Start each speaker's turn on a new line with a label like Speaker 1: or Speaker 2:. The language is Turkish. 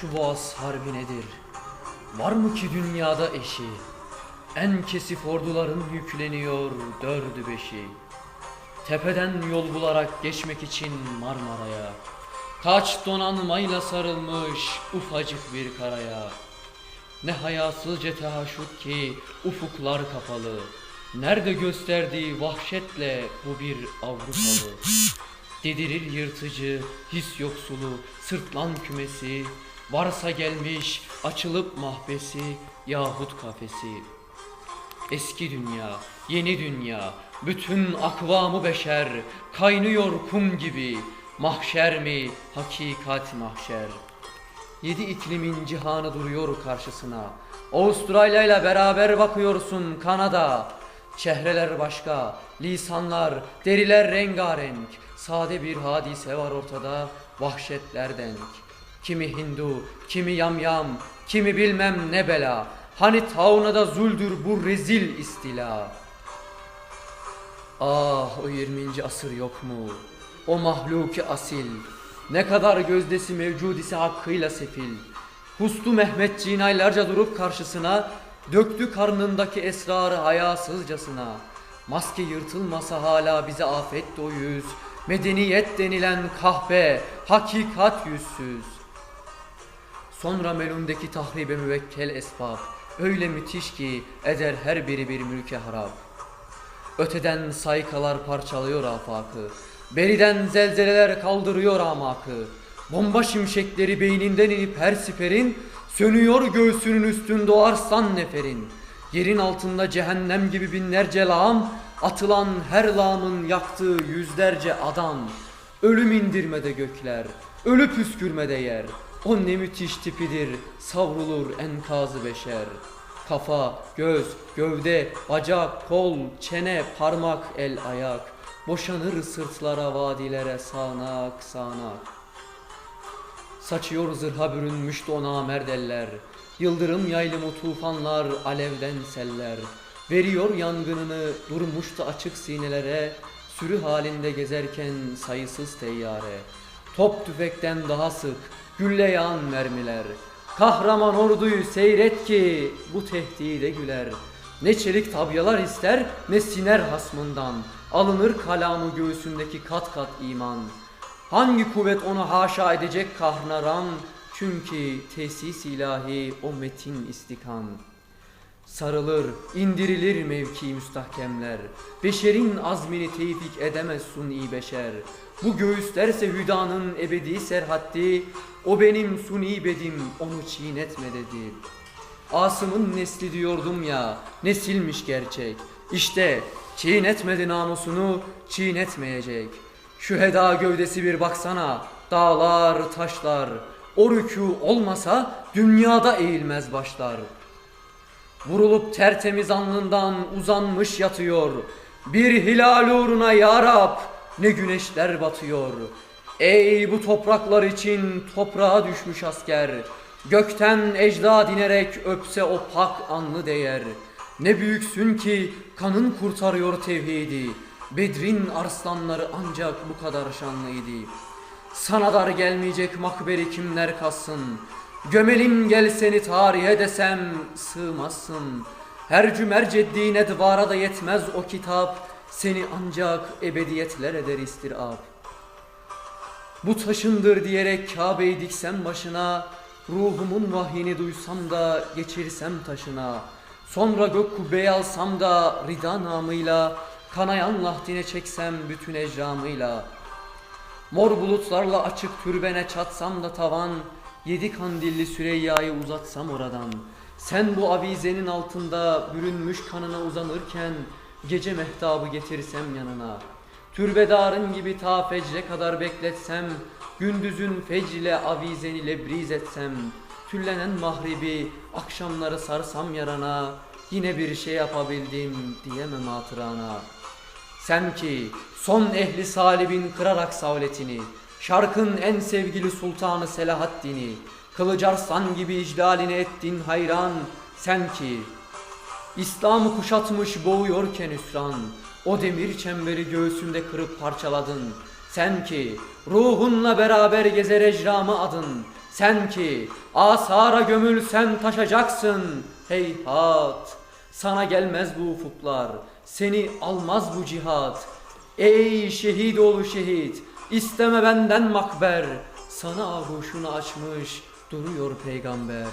Speaker 1: şu boğaz harbi nedir? Var mı ki dünyada eşi? En kesif orduların yükleniyor dördü beşi. Tepeden yol bularak geçmek için Marmara'ya. Kaç donanmayla sarılmış ufacık bir karaya. Ne hayasızca tehaşut ki ufuklar kapalı. Nerede gösterdiği vahşetle bu bir Avrupalı. Didirir yırtıcı, his yoksulu, sırtlan kümesi. Varsa gelmiş açılıp mahbesi yahut kafesi. Eski dünya, yeni dünya, bütün akvamı beşer, kaynıyor kum gibi. Mahşer mi, hakikat mahşer. Yedi iklimin cihanı duruyor karşısına. Avustralya ile beraber bakıyorsun Kanada. Çehreler başka, lisanlar, deriler rengarenk. Sade bir hadise var ortada, vahşetler denk. Kimi Hindu, kimi yamyam, kimi bilmem ne bela. Hani taunada zuldür bu rezil istila. Ah o 20. asır yok mu? O mahluki asil. Ne kadar gözdesi mevcud ise hakkıyla sefil. Hustu Mehmetçiğin aylarca durup karşısına, döktü karnındaki esrarı hayasızcasına. Maske yırtılmasa hala bize afet o yüz. Medeniyet denilen kahpe, hakikat yüzsüz. Sonra melundaki tahribe müvekkel esbab öyle müthiş ki eder her biri bir mülke harap. Öteden saykalar parçalıyor afakı, beriden zelzeleler kaldırıyor amakı. Bomba şimşekleri beyninden inip her siperin, sönüyor göğsünün üstünde o arslan neferin. Yerin altında cehennem gibi binlerce lağım, atılan her lağımın yaktığı yüzlerce adam. Ölüm indirmede gökler, ölü püskürmede yer. O ne müthiş tipidir, savrulur enkazı beşer. Kafa, göz, gövde, bacak, kol, çene, parmak, el, ayak. Boşanır sırtlara, vadilere sağanak sağanak. Saçıyor zırha bürünmüş dona merdeller. Yıldırım yaylım o tufanlar, alevden seller. Veriyor yangınını durmuştu açık sinelere. Sürü halinde gezerken sayısız teyyare. Top tüfekten daha sık, gülle mermiler. Kahraman orduyu seyret ki bu tehdide güler. Ne çelik tabyalar ister ne siner hasmından. Alınır kalamı göğsündeki kat kat iman. Hangi kuvvet onu haşa edecek kahrına ram? Çünkü tesis ilahi o metin istikan. Sarılır, indirilir mevki müstahkemler. Beşerin azmini tevfik edemez suni beşer. Bu göğüslerse hüdanın ebedi serhatti. O benim suni bedim, onu çiğnetme dedi. Asım'ın nesli diyordum ya, nesilmiş gerçek. İşte çiğnetmedi namusunu, çiğnetmeyecek. Şu heda gövdesi bir baksana, dağlar, taşlar. O rükû olmasa dünyada eğilmez başlar. Vurulup tertemiz alnından uzanmış yatıyor. Bir hilal uğruna ya Rab ne güneşler batıyor. Ey bu topraklar için toprağa düşmüş asker. Gökten ecda dinerek öpse o pak anlı değer. Ne büyüksün ki kanın kurtarıyor tevhidi. Bedrin arslanları ancak bu kadar şanlıydı. Sana dar gelmeyecek makberi kimler kassın. Gömelim gel seni tarihe desem sığmazsın. Her cümer ceddine divara da yetmez o kitap. Seni ancak ebediyetler eder istirap. Bu taşındır diyerek Kabe'yi diksem başına. Ruhumun vahyini duysam da geçirsem taşına. Sonra gök kubbeyi alsam da rida namıyla. Kanayan lahdine çeksem bütün ecramıyla. Mor bulutlarla açık türbene çatsam da tavan Yedi kandilli Süreyya'yı uzatsam oradan Sen bu avizenin altında bürünmüş kanına uzanırken Gece mehtabı getirsem yanına Türbedarın gibi ta fecre kadar bekletsem Gündüzün fecrile avizeni lebriz etsem Tüllenen mahribi akşamları sarsam yarana Yine bir şey yapabildim diyemem hatırana. Sen ki son ehli salibin kırarak savletini, şarkın en sevgili sultanı Selahaddin'i, kılıç arslan gibi iclalini ettin hayran, sen ki İslam'ı kuşatmış boğuyorken hüsran, o demir çemberi göğsünde kırıp parçaladın. Sen ki ruhunla beraber gezer ecramı adın, Sen ki asara gömülsen taşacaksın heyhat. Sana gelmez bu ufuklar, seni almaz bu cihat. Ey şehit oğlu şehit, isteme benden makber. Sana aguşunu açmış duruyor peygamber.